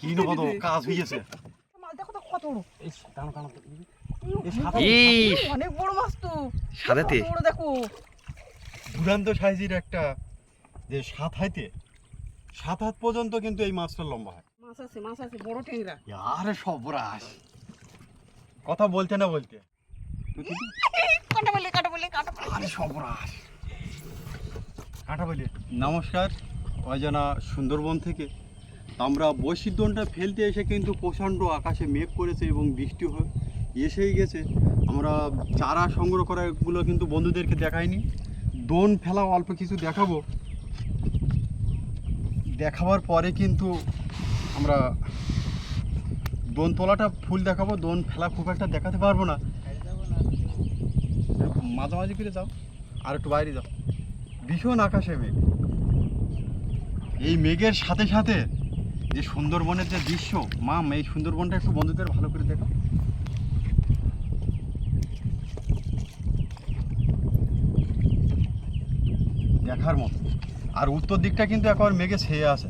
কি কত কাজ হয়েছে মাছ দেখো তো কত বড়। এই টানো টানো। এই সাদা- ইস অনেক বড় মাছ তো। সাদাতে দেখো। দুরান্ত সাইজের একটা যে সাত হাইতে সাত হাত পর্যন্ত কিন্তু এই মাছটা লম্বা হয়। মাছ আছে মাছ আছে বড় ট্যাংরা আরে কথা বলতে না বলতে। কাটা বলে কাটা বলে কাটা আরে বলি নমস্কার অজানা সুন্দরবন থেকে। আমরা বৈশিদ্যনটা ফেলতে এসে কিন্তু প্রচণ্ড আকাশে মেঘ করেছে এবং বৃষ্টি হয়ে এসেই গেছে। আমরা চারা সংগ্রহ করা এগুলো কিন্তু বন্ধুদেরকে দেখাইনি। দোন ফেলা অল্প কিছু দেখাবো। দেখাবার পরে কিন্তু আমরা দোন তোলাটা ফুল দেখাবো। দোন ফেলা খুব একটা দেখাতে পারব না। মাঝামাঝি করে যাও। আর একটু বাইরে যাও। ভীষণ আকাশে মেঘ। এই মেঘের সাথে সাথে যে সুন্দরবনের যে দৃশ্য, মাম, এই সুন্দরবনটা একটু বন্ধুদের ভালো করে দেখো। দেখার মতো। আর উত্তর দিকটা কিন্তু একেবারে মেঘে ছেয়ে আছে।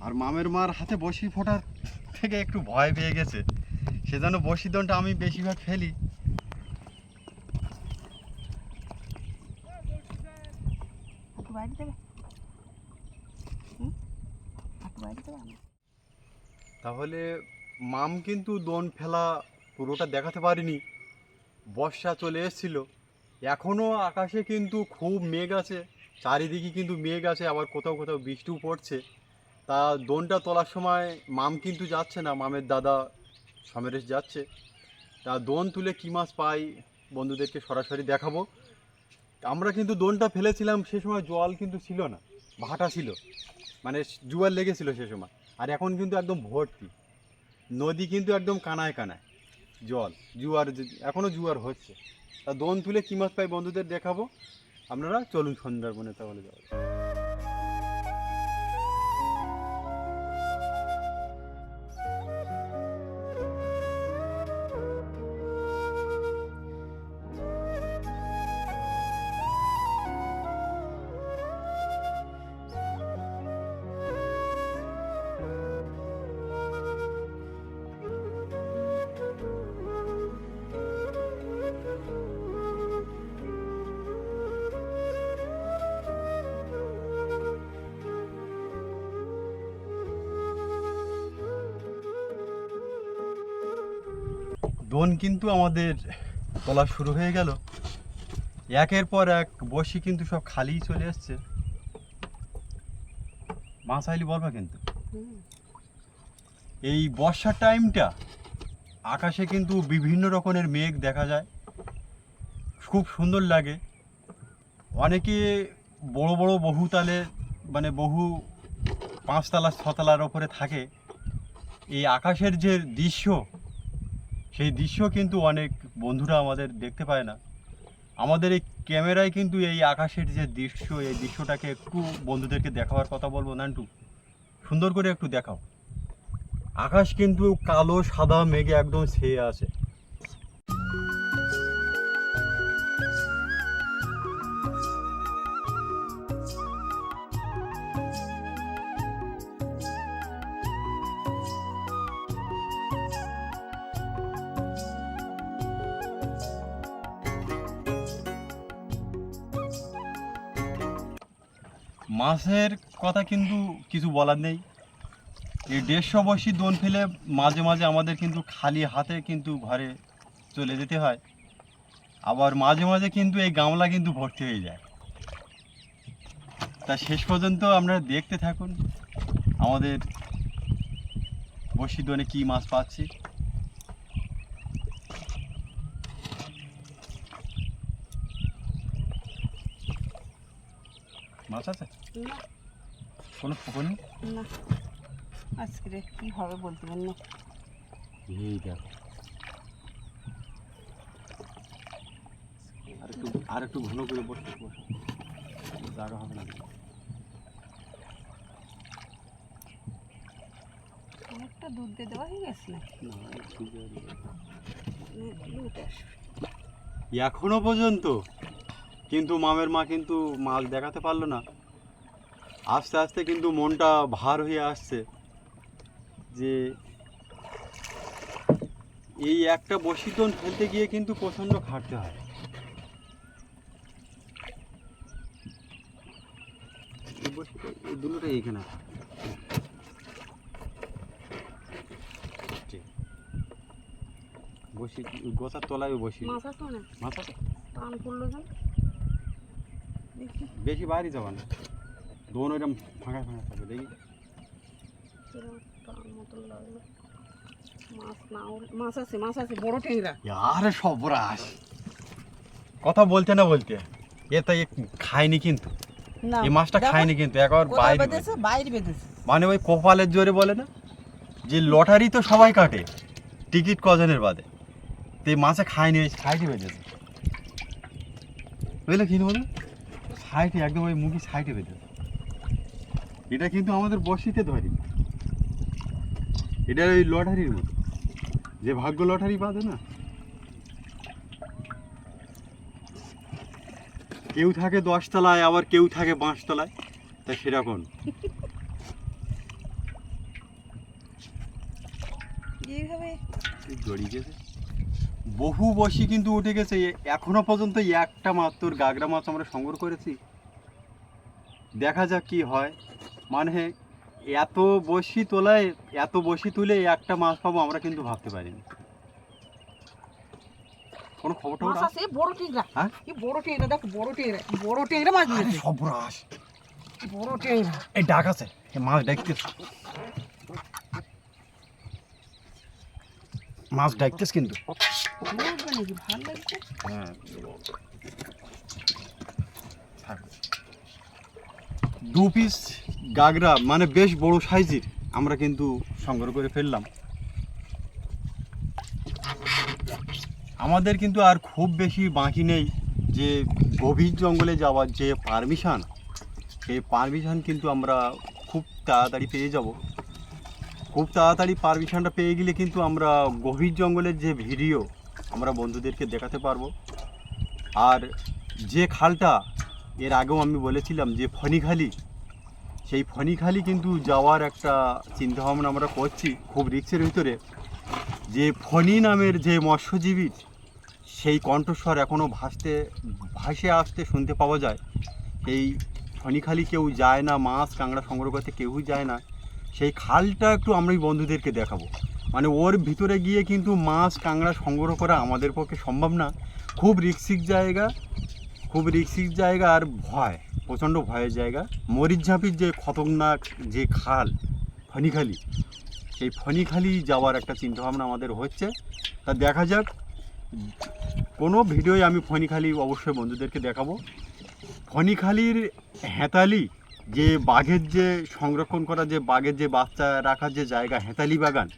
আর মামের মার হাতে বসি ফোটার থেকে একটু ভয় পেয়ে গেছে। সেজন্য বসি দনটা আমি বেশিরভাগ ফেলি একটু বাইরে দেবে হুম? একটু বাইরে দেবে আমি তাহলে মাম কিন্তু দোন ফেলা পুরোটা দেখাতে পারিনি। বর্ষা চলে এসেছিল। এখনও আকাশে কিন্তু খুব মেঘ আছে। চারিদিকে কিন্তু মেঘ আছে, আবার কোথাও কোথাও বৃষ্টিও পড়ছে। তা দোনটা তোলার সময় মাম কিন্তু যাচ্ছে না, মামের দাদা সমরেশ যাচ্ছে। তা দোন তুলে কী মাছ পাই বন্ধুদেরকে সরাসরি দেখাবো। আমরা কিন্তু দোনটা ফেলেছিলাম, সে সময় জল কিন্তু ছিল না, ভাটা ছিল। মানে জুয়ার লেগেছিল সে সময়। আর এখন কিন্তু একদম ভর্তি। নদী কিন্তু একদম কানায় কানায়। জল, জুয়ার এখনও জুয়ার হচ্ছে। তা দোন তুলে কী মাছ পাই বন্ধুদের দেখাবো। আপনারা চলুন সুন্দরবনে তাহলে যাওয়া দোন কিন্তু আমাদের তোলা শুরু হয়ে গেল। একের পর এক বসি কিন্তু সব খালি চলে এসছে মাছ আইলি বলবা কিন্তু। এই বর্ষার টাইমটা আকাশে কিন্তু বিভিন্ন রকমের মেঘ দেখা যায়। খুব সুন্দর লাগে। অনেকে বড় বড় বহুতালে মানে বহু পাঁচতলা, ছতলার ওপরে থাকে। এই আকাশের যে দৃশ্য সেই দৃশ্য কিন্তু অনেক বন্ধুরা আমাদের দেখতে পায় না। আমাদের এই ক্যামেরায় কিন্তু এই আকাশের যে দৃশ্য, এই দৃশ্যটাকে একটু বন্ধুদেরকে দেখাবার কথা বলব, নান্টু। সুন্দর করে একটু দেখাও। আকাশ কিন্তু কালো, সাদা, মেঘে একদম ছেয়ে আছে। মাছের কথা কিন্তু কিছু বলার নেই। এই দেড়শো বয়সী দোন ফেলে মাঝে মাঝে আমাদের কিন্তু খালি হাতে কিন্তু ঘরে চলে যেতে হয়। আবার মাঝে মাঝে কিন্তু এই গামলা কিন্তু ভর্তি হয়ে যায়। তা শেষ পর্যন্ত আপনারা দেখতে থাকুন, আমাদের বসি দোনে কী মাছ পাচ্ছি। মাছ আছে? না কোনো পুকুর নেই? না। আজকে কি হবে বলতে পারি না। এই দেখো। আর একটু আর একটু ঘন করে বসে বসে। জায়গা হবে না। অনেকটা দুধ দিয়ে দেওয়া হয়ে গেছে এখনও পর্যন্ত? কিন্তু মামের মা কিন্তু মাছ দেখাতে পারল না। আস্তে আস্তে কিন্তু মনটা ভার হয়ে আসছে যে এই একটা বসিতন ফেলতে গিয়ে কিন্তু প্রচণ্ড খাটতে হয়। এই বড়শিটা এই দুটোটা এইখানে। বসি গোছার তলায় বসি মাছ আছে না মাছ আছে? টান পড়ল যেন দেখি বেশি বাইরে যাবা না। দোন ওইরকম ফাঁকা ফাঁকা থাকে দেখি। মাছ না আছে মাছ আছে বড় আরে সবরাস কথা বলতে না বলতে এ তাই খায়নি কিন্তু। না এই মাছটা খায়নি কিন্তু একবার বাইরে বাইরে মানে ওই কপালের জোরে বলে না? যে লটারি তো সবাই কাটে টিকিট কজনের বাদে। তো এই মাছে খায়নি সাইডে বেঁধেছে। বুঝলে কি বলো সাইডে একদম ওই মুখি সাইডে বেঁধেছে এটা কিন্তু আমাদের বসিতে ধরি। এটা ওই লটারির মতো। যে ভাগ্য লটারি বাঁধে না কেউ থাকে দশতলায় আবার কেউ থাকে পাঁচতলায়। তা সেরকম। বহু বসি কিন্তু উঠে গেছে। এখনও পর্যন্ত একটা মাত্র গাগরা মাছ আমরা সংগ্রহ করেছি। দেখা যাক কি হয়। মানে এত বসি তোলায় এত বসি তুলে একটা মাছ পাবো আমরা কিন্তু ভাবতে পারিনি। কোনো খবর টবর আছে? আছে বড় হ্যাঁ? বড় দেখো বড় ট্যাংরা বড় ট্যাংরা মাছ দিয়েছে সর্বনাশ। বড় ট্যাংরা এই ডাক আছে এই মাছ ডাকতেছ। মাছ ডাকতেছ কিন্তু। ভালো লাগছে। হ্যাঁ থাক। দু পিস গাগরা মানে বেশ বড় সাইজের, আমরা কিন্তু সংগ্রহ করে ফেললাম। আমাদের কিন্তু আর খুব বেশি বাকি নেই যে গভীর জঙ্গলে যাওয়ার যে পারমিশন সেই পারমিশন কিন্তু আমরা খুব তাড়াতাড়ি পেয়ে যাব। খুব তাড়াতাড়ি পারমিশনটা পেয়ে গেলে কিন্তু আমরা গভীর জঙ্গলের যে ভিডিও আমরা বন্ধুদেরকে দেখাতে পারব। আর যে খালটা এর আগেও আমি বলেছিলাম যে ফণিখালি, সেই ফণিখালি কিন্তু যাওয়ার একটা চিন্তাভাবনা আমরা করছি খুব রিক্সের ভিতরে। যে ফণি নামের যে মৎস্যজীবীর সেই কণ্ঠস্বর এখনও ভাসতে, ভাসে আসতে শুনতে পাওয়া যায়। এই ফণিখালি কেউ যায় না, মাছ, কাঁকড়া সংগ্রহ করতে কেউই যায় না। সেই খালটা একটু আমরা বন্ধুদেরকে দেখাবো। মানে ওর ভিতরে গিয়ে কিন্তু মাছ, কাঁকড়া সংগ্রহ করা আমাদের পক্ষে সম্ভব না। খুব রিক্সিক জায়গা খুব রিক্সিক জায়গা আর ভয়, প্রচণ্ড ভয়ের জায়গা। মরিচঝাঁপির যে খতরনাক যে খাল, ফণিখালি, সেই ফণিখালি যাওয়ার একটা চিন্তাভাবনা আমাদের হচ্ছে। তা দেখা যাক, কোনো ভিডিওয় আমি ফণিখালি অবশ্যই বন্ধুদেরকে দেখাবো। ফণিখালির হেতালি, যে বাঘের যে সংরক্ষণ করা যে বাঘের যে বাচ্চা রাখার যে জায়গা, হেতালি বাগান,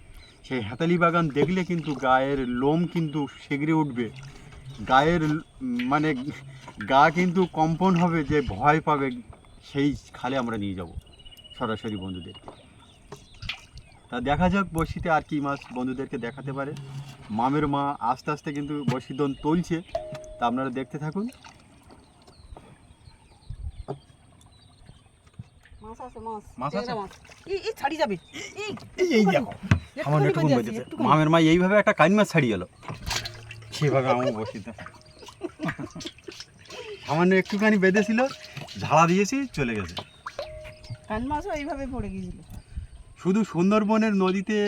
সেই হেতালি বাগান দেখলে কিন্তু গায়ের লোম কিন্তু সেগড়ে উঠবে। গায়ের মানে গা কিন্তু কম্পন হবে যে ভয় পাবে সেই খালে আমরা নিয়ে যাব সরাসরি বন্ধুদেরকে তা দেখা যাক বড়শিতে আর কি মাছ বন্ধুদেরকে দেখাতে পারে। মামের মা আস্তে আস্তে কিন্তু বড়শিদন তুলছে। তা আপনারা দেখতে থাকুন। মামের মা এইভাবে একটা কাইন মাছ ছাড়িয়ে গেল সেভাবে আমার বসিতে সামান্য একটুখানি বেঁধেছিল ঝাড়া দিয়েছি চলে গেছে। কান মাছও এইভাবে পড়ে গিয়েছিল। শুধু সুন্দরবনের নদীতে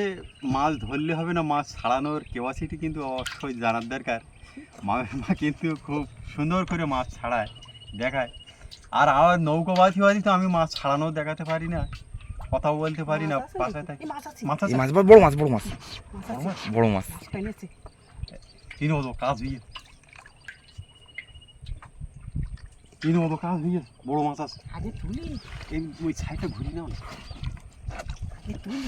মাছ ধরলে হবে না মাছ ছাড়ানোর কেওয়াসিটি কিন্তু অবশ্যই জানার দরকার। মামের মা কিন্তু খুব সুন্দর করে মাছ ছাড়ায় দেখায়। আর আমার নৌকোবাসী বাসী তো আমি মাছ ছাড়ানো দেখাতে পারি না কথাও বলতে পারি না নাকি? থাকি। মাছ বড় মাছ বড় মাছ। বড় মাছ। তিন মতো কাজ হয়ে তিন মতো কাজ হয়ে বড় মাছ আছে আগে তুলি এই ওই সাইডটা ঘুরি নাও না আগে তুলি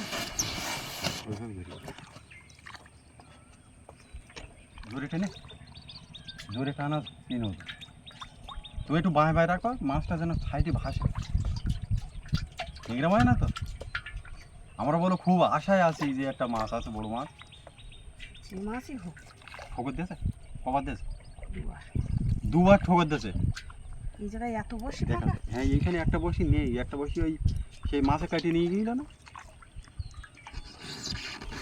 জোরে টেনে জোরে টানা তিন মতো তুমি একটু বাঁয়ে বাঁয়ে রাখো মাছটা যেন সাইডে ভাসে ঠিকরা হয় না তো আমরা বলো খুব আশায় আছি যে একটা মাছ আছে বড় মাছ মাছই হোক ঠোকর দিয়েছে? কবার দিয়েছে? দুবার। ঠোকর দিয়েছে? এই জায়গায় এত বসে হ্যাঁ এইখানে একটা বসি নেই। একটা বসি ওই সেই মাছে কাটিয়ে নিয়ে গেল না?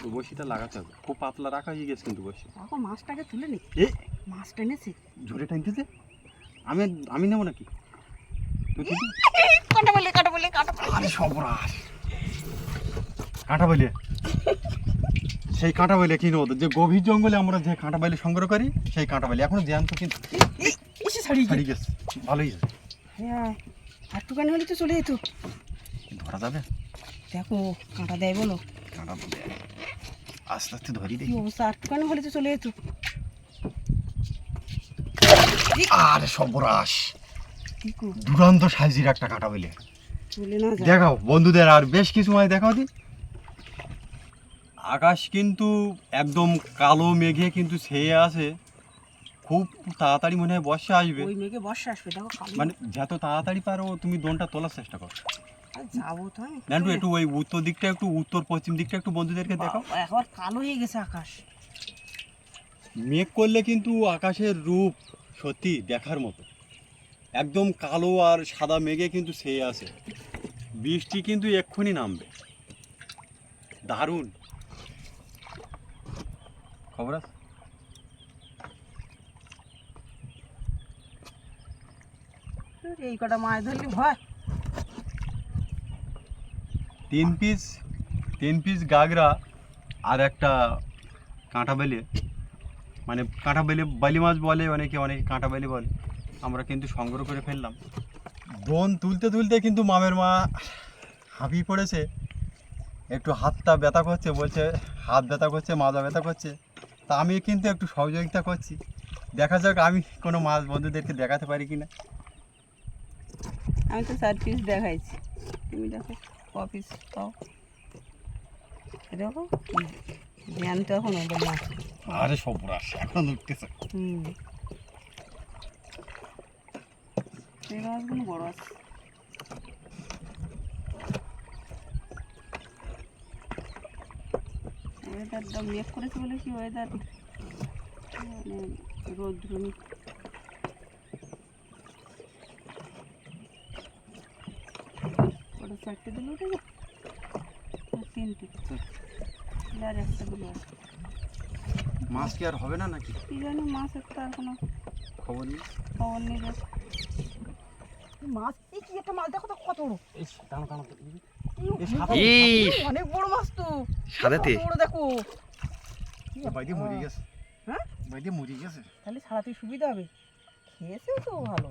ওই বসিটা লাগাতে হবে। খুব পাতলা রাখা হয়ে গেছে কিন্তু বসি দেখো মাছটাকে তুলে নি। এ? মাছটা এনেছে ঝুড়ে টানতেছে? আমি আমি নেব নাকি? কাটা বলে কাটা বলে কাটা আরে সর্বনাশ। কাঁটা বলে। সেই কাঁটা বলে কি নেব যে গভীর জঙ্গলে আমরা যে কাঁটা বাইলে সংগ্রহ করি সেই কাঁটা বাইলে এখনও জ্যান্ত কিন্তু ছাড়িয়ে গেছে। ভালোই আছে হ্যাঁ একটুখানি হলে তো চলে যেত। ধরা যাবে? দেখো কাঁটা দেয় বলো। কাঁটা বলে আস্তে আস্তে ধরি দেখি। অবস্থা? একটুখানি হলে তো চলে যেত। আরে কি দুরন্ত সাইজের একটা কাঁটা বলে দেখাও বন্ধুদের আর বেশ কিছু মাছ দেখাও দি। আকাশ কিন্তু একদম কালো মেঘে কিন্তু ছেয়ে আছে। খুব তাড়াতাড়ি মনে হয় বর্ষা আসবে। ওই মেঘে বর্ষা আসবে দেখো মানে যত তাড়াতাড়ি পারো তুমি দোনটা তোলার চেষ্টা করো। যাব তো নান্টু একটু ওই উত্তর দিকটা একটু উত্তর পশ্চিম দিকটা একটু বন্ধুদেরকে দেখাও। একবার কালো হয়ে গেছে আকাশ। মেঘ করলে কিন্তু আকাশের রূপ সত্যি দেখার মতো। একদম কালো আর সাদা মেঘে কিন্তু ছেয়ে আছে। বৃষ্টি কিন্তু এক্ষুনি নামবে। দারুণ। খবর আছে? এই কটা মাছ ধরলি ভয়। তিন পিস তিন পিস গাগরা আর একটা কাঁটা বেলে। মানে কাঁটা বেলে বালি মাছ বলে অনেকে অনেকে কাঁটা বেলে বলে। আমরা কিন্তু সংগ্রহ করে ফেললাম। বোন তুলতে তুলতে কিন্তু মামের মা হাঁপিয়ে পড়েছে। একটু হাতটা ব্যথা করছে বলছে হাত ব্যথা করছে মাজা ব্যথা করছে। তা আমি কিন্তু একটু সহযোগিতা করছি। দেখা যাক আমি কোনো মাছ বন্ধুদেরকে দেখাতে পারি কি না আমি তো চার পিস দেখাইছি। তুমি দেখো ক পিস পাও দেখো জ্ঞান তো এখন ওদের মাছ। আরে সবরাস এখন উঠতেছে। হুম। এই মাছগুলো বড় আছে। ওয়েদারটা মেঘ করেছে বলে কি ওয়েদার মানে রৌদ্র ওটা চারটে দিলে উঠে যাবে তিনটে। আর একটা দিলে মাছ কি আর হবে না নাকি? কি জানি মাছ একটা আর কোনো খবর নেই। খবর নেই মাছ কি একটা মাছ? দেখো তো কত বড়। এই টানো টানো এই সাদা- ইস অনেক বড় মাছ তো সাদাতে বড় দেখো। বাইরে মরে গেছে। হ্যাঁ? বাইরে মরে গেছে। তাহলে ছাড়াতে সুবিধা হবে। খেয়েছেও তো ভালো।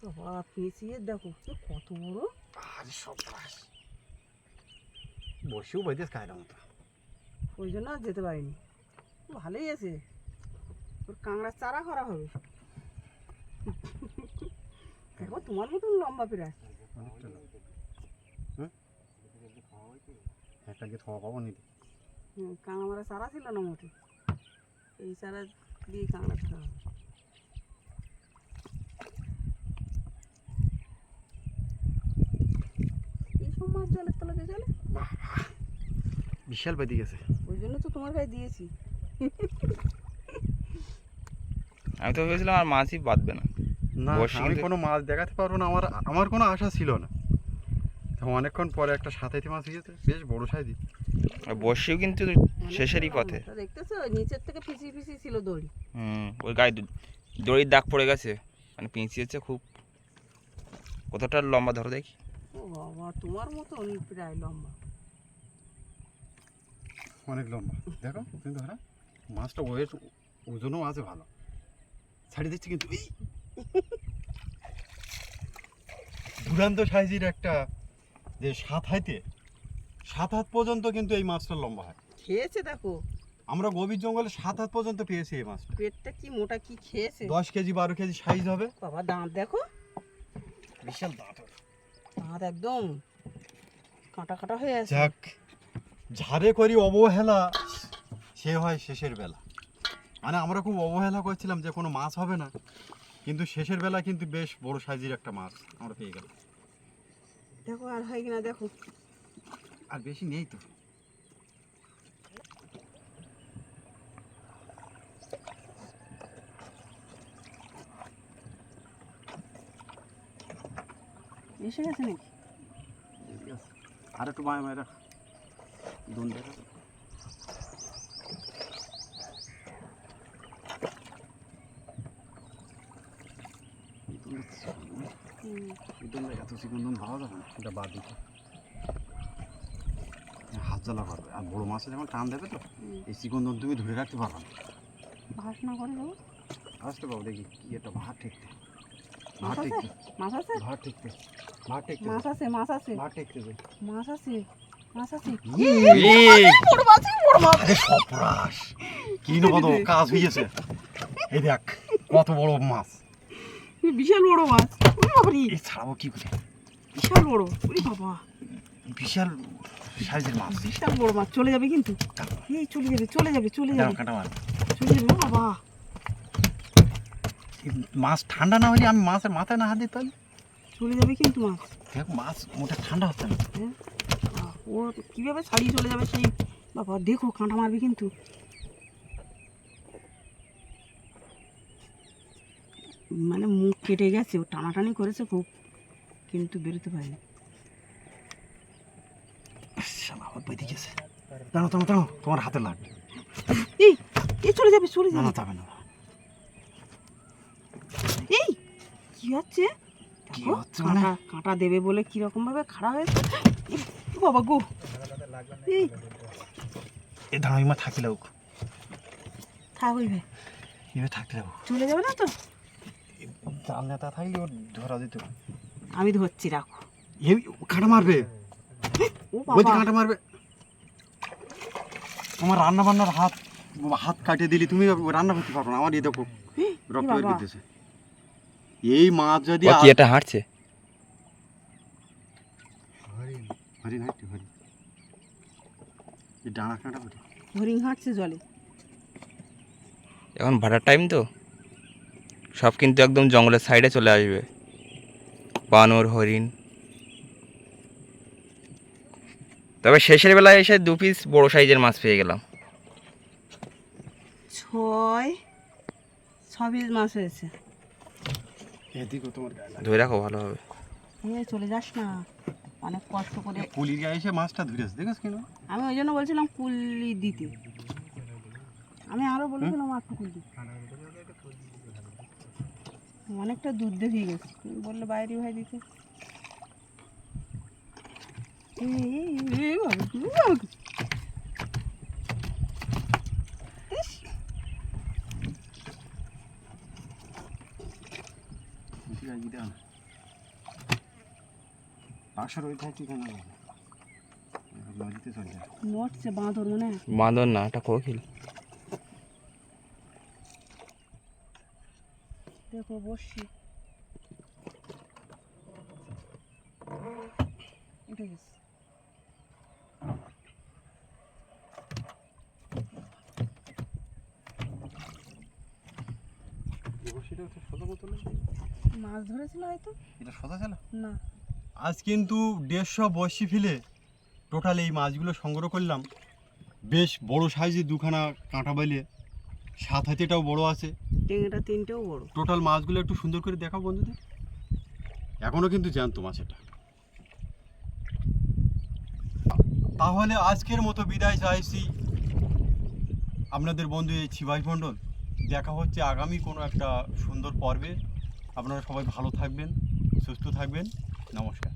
তো বাবা পেঁচিয়ে দেখো কত বড়। আরে সব বসেও খায় না মতো। ওই জন্য আর যেতে পারিনি। ভালোই আছে। ওর কাঁকড়ার চারা করা হবে। দেখো তোমার মতন লম্বা প্রায় অনেকটা লোক। হুম? একটা গিয়ে খাওয়া পাবো নি হুম, কাঁকড়া মারা চারা ছিল না মোটে? এই চারা দিয়ে কাঁকড়া ছাড়া হবে। মাছ জলের তলাতে চলে? বিশাল বেঁধে গেছে। ওই জন্য তো তোমার গায়ে দিয়েছি। আমি তো ভেবেছিলাম আর মাছই বাঁধবে না। না আমি কোনো মাছ দেখাতে পারব না আমার আমার কোনো আশা ছিল না। অনেকক্ষণ পরে একটা সাতাইতে মাছ গিয়েছে বেশ বড় সাইজই। আর বর্ষিও কিন্তু শেষেরই পথে। দেখতেছো? নিচের থেকে পিছিয়ে পিছিয়ে ছিল দড়ি। হুম ওই গায়ে দু- দড়ির দাগ পড়ে গেছে। মানে পিঁচিয়েছে খুব। কতটা লম্বা ধরো দেখি। ও বাবা তোমার মতন প্রায় লম্বা। অনেক লম্বা। দেখো কিন্তু ধরা মাছটা ওয়েট ওজনও আছে ভালো। ছাড়িয়ে দিচ্ছি কিন্তু এই! দুরান্ত সাইজের একটা যে সাত হাইতে সাত হাত পর্যন্ত কিন্তু এই মাছটা লম্বা হয়। খেয়েছে দেখো। আমরা গভীর জঙ্গলে সাত হাত পর্যন্ত পেয়েছি এই মাছটা। পেটটা কি মোটা কি খেয়েছে? দশ কেজি বারো কেজি সাইজ হবে। বাবা দাঁত দেখো। বিশাল দাঁত। দাঁত একদম কাঁটা কাটা হয়ে আছে। যাক ঝাড়ে করি অবহেলা সে হয় শেষের বেলা। মানে আমরা খুব অবহেলা করছিলাম যে কোনো মাছ হবে না কিন্তু শেষের বেলা কিন্তু বেশ বড় সাইজের একটা মাছ আমরা পেয়ে গেলাম। দেখো আর হয় কিনা দেখো। আর বেশি নেই তো। এসে গেছে নাকি? আর একটু মায় মায় রাখ। দুন দেখা হুম, এত চিকন দোন ভালো যাবে না। এটা বাদ দিতে। হাত জ্বালা করবে। আর বড় মাছে যখন টান দেবে তো এই চিকন দোন তুমি ধরে রাখতে পারবে না। ভাস না করে যাব আসতে পাবো দেখি কি একটা ভাত ঠেকতে ভাত ঠেকতে মাছ আছে? ভাত ঠেকতে ভাত ঠেকতে মাছ আছে মাছ আছে। ভাত ঠেকতে মাছ আছে মাছ আছে। বড় মাছ বড় মাছ আরে কি না কত কাজ হয়েছে এই দেখ কত বড় মাছ। এই বিশাল বড় মাছ। ওরে বাবারে এই ছাড়াবো কি করে বিশাল বড় ওরে বাবা বিশাল সাইজের মাছ বিশাল বড় মাছ চলে যাবে কিন্তু এই চলে যাবে চলে যাবে চলে দাঁড়াও, যাবে কাঁটা মার চলে যাবে ও বাবা এই মাছ ঠান্ডা না হলে আমি মাছের মাথায় না হাত দিতাম চলে যাবে কিন্তু মাছ দেখ মাছ মোটা ঠান্ডা হচ্ছে না ও কীভাবে ছাড়িয়ে চলে যাবে সেই বাবা দেখো কাঁটা মারবে কিন্তু মানে মুখ কেটে গেছে ও টানাটানি করেছে খুব কিন্তু বেরোতে পারেনি। দাঁড়ো দাঁড়ো দাঁড়ো তোমার হাতে লাগবে। এই এই চলে যাবে চলে না না যাবে। যাবে না। এই কি হচ্ছে? কি হচ্ছে মানে? কাঁটা দেবে বলে কীরকম ভাবে খাড়া হয়েছে? বাবা গো। এই। এ থাকি লাগুক থাক এবার থাকতে যাব চলে যাবে না তো? জাল নেতা থাকলে ওর ধরা দিত আমি ধরছি রাখো। এই কাঁটা মারবে। ও কাঁটা মারবে। তোমার রান্না বান্নার হাত হাত কাটিয়ে দিলি তুমি রান্না করতে পারো না আমার এই দেখো রক্ত বের করতেছে এই মাছ যদি কি এটা হাঁটছে? হরিণ হাঁটতে হরিণ। এই ডানা কাঁটা হরিণ হরিণ হাঁটছে জলে। এখন ভাড়ার টাইম তো? সব কিন্তু একদম জঙ্গলের সাইডে চলে আসবে। বানর হরিণ। তবে শেষের বেলায় এসে দু পিস বড় সাইজের মাছ পেয়ে গেলাম। ছয় হয়েছে। ধরে রাখো ভালো হবে। চলে যাস না। অনেক কষ্ট করে পুলির গায়ে এসে মাছটা ধরেছে দেখেছ কেন আমি ওই জন্য বলছিলাম কুলি দিতে। আমি আরও বলেছিলাম আটটু দিতে। অনেকটা দুধ দেখিয়ে গেছে। বললে বাইরে ভাই দিতে। পাশার ওই থাকি কেন নড়ছে বাঁদর মনে বাঁদর না এটা কোকিল দেখো বসছি উঠে গেছে মাছ ধরেছিল হয়তো? এটা সোজা ছিল? না। আজ কিন্তু দেড়শো বসি ফেলে টোটাল এই মাছগুলো সংগ্রহ করলাম। বেশ বড় সাইজে দুখানা কাঁটা বাইলে সাত হাতিটাও বড় আছে। টেংরা তিনটেও বড়। টোটাল মাছগুলো একটু সুন্দর করে দেখাও বন্ধুদের। এখনও কিন্তু জ্যান্ত মাছ এটা তাহলে আজকের মতো বিদায় চাইছি। আপনাদের বন্ধু এই ছিভাই মণ্ডল। দেখা হচ্ছে আগামী কোনো একটা সুন্দর পর্বে। আপনারা সবাই ভালো থাকবেন সুস্থ থাকবেন। নমস্কার।